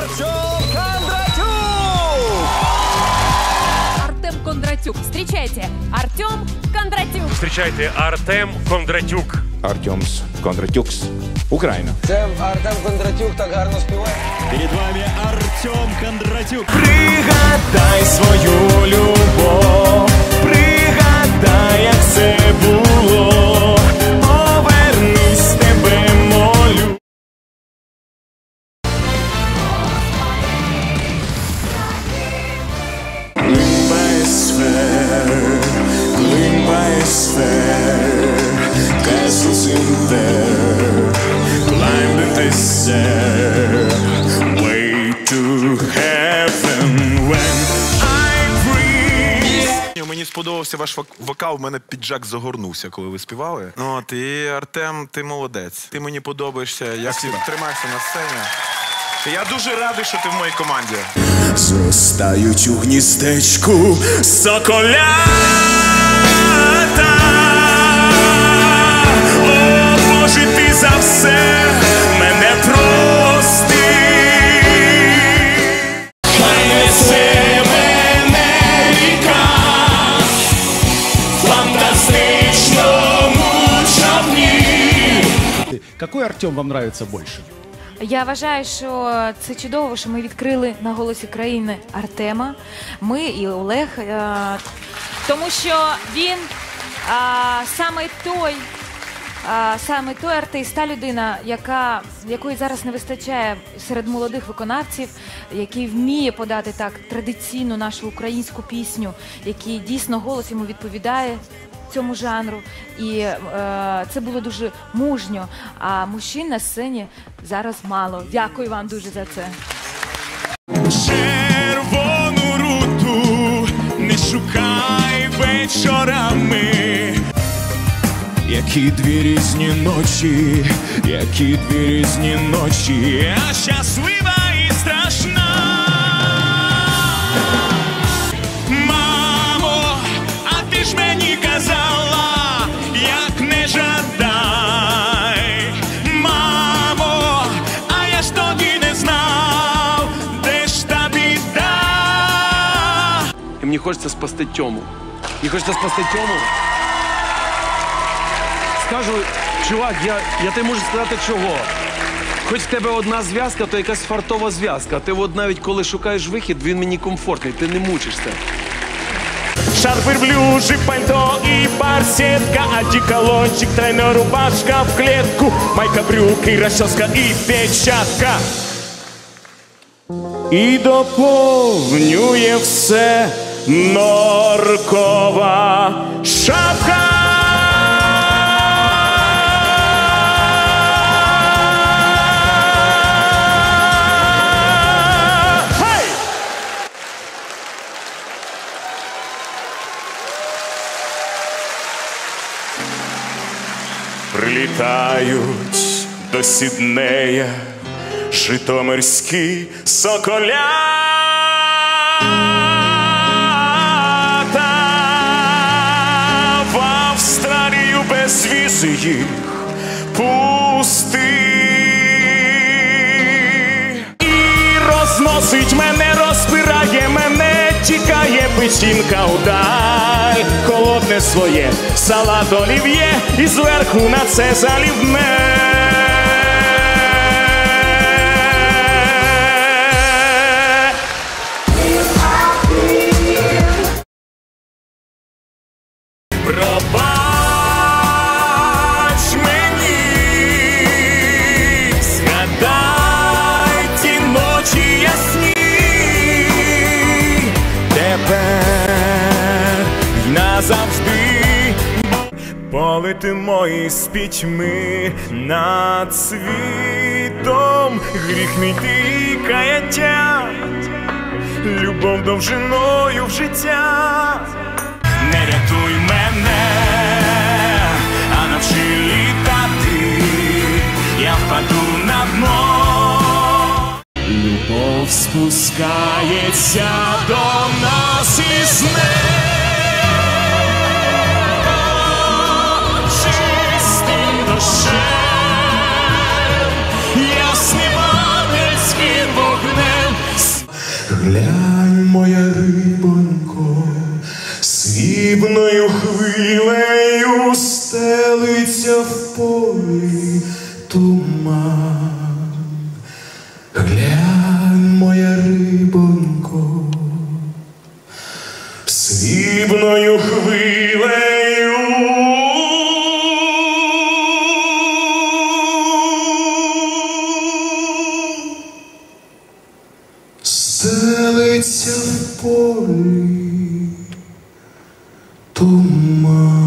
Артем Кондратюк! Артем Кондратюк. Встречайте, Артем Кондратюк. Зустрічайте Артем Кондратюк. Артемс Кондратюкс, Україна. Це Артем Кондратюк так гарно співає. Перед вами Артем Кондратюк. Пригадай свою Мені сподобався ваш вок- вокал. В мене піджак загорнувся, коли ви співали. Ну, От, і Артем, ти молодець. Ти мені подобаєшся, як ти тримаєшся на сцені. Я дуже радий, що ти в моїй команді. Зростають у гніздечку соколята. О, Боже, ти за все мене прости. Хай несе мене ріка в фантастичному човні. Какой Артем вам нравится больше? Я вважаю, що це чудово, що ми відкрили на голосі країни Артема. Ми і Олег, е, тому що він саме той. Саме той артист, та людина, яка якої зараз не вистачає серед молодих виконавців, який вміє подати так традиційну нашу українську пісню, який дійсно голос йому відповідає цьому жанру. І е, це було дуже мужньо. А мужчин на сцені зараз мало. Дякую вам дуже за це. Червону руту не шукай вечорами. Які дві різні ночі, які дві різні ночі, а щаслива Мені хочеться спасти Тьому. Мені хочеться спасти Тьому. Скажу, чувак, я, я тобі можу сказати чого. Хоч в тебе одна зв'язка, то якась фартова зв'язка. Ти от навіть коли шукаєш вихід, він мені комфортний, ти не мучишся. Шарф верблюжий, пальто и барсетка Одеколончик, тройной рубашка в клетку Майка, брюки, расческа и печатка І доповнює все норкова шапка Прилітають до Сіднея житомирські соколята. Без їх пусти. І розносить мене, розпирає мене, тікає печінка удаль, холодне своє, салат олів'є, і зверху на це залівне. Пробач полетимо із пітьми над світом, гріх мій ти любов довжиною в життя не рятуй мене, а навчи літати, я впаду на дно. Любов спускається до нас із неба. Душем, ясним ангельським вогнем. Глянь, моя рибонько, срібною хвилею стелиться в полі туман. Глянь, Стелиться в полі туман.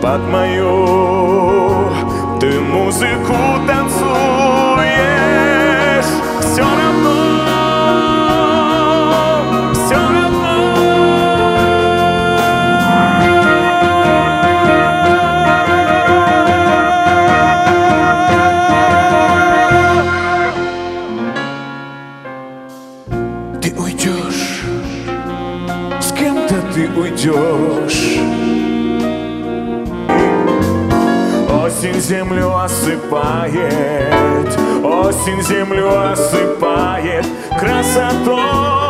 Под мою ты музыку танцуешь землю осыпает, осень землю осыпает красотой.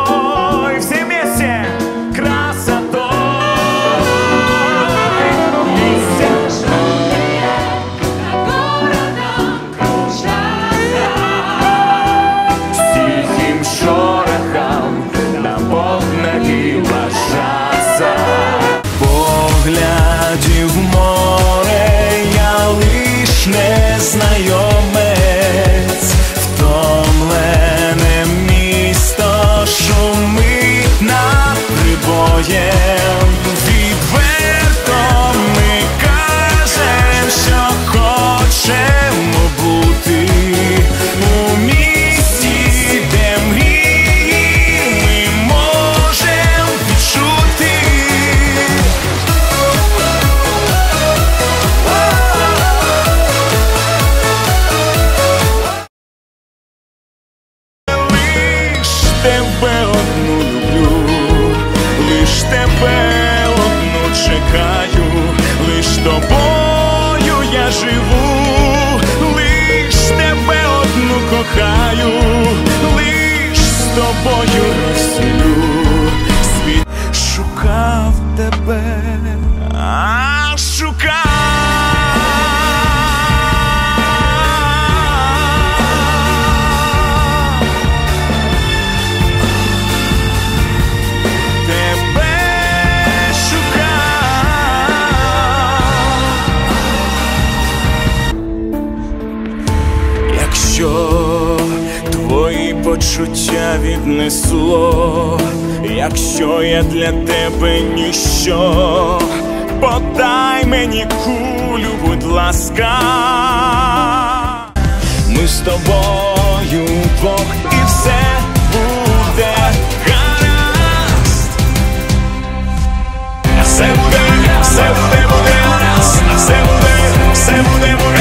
Тебе одну чекаю, лиш тобою я живу, лиш тебе одну кохаю, лиш з тобою розділю світ шукав тебе, а шукав. почуття віднесло, якщо я для тебе ніщо, подай мені кулю, будь ласка, ми з тобою двох і все буде гаразд. Все буде, все буде, буде гаразд, все буде, все буде.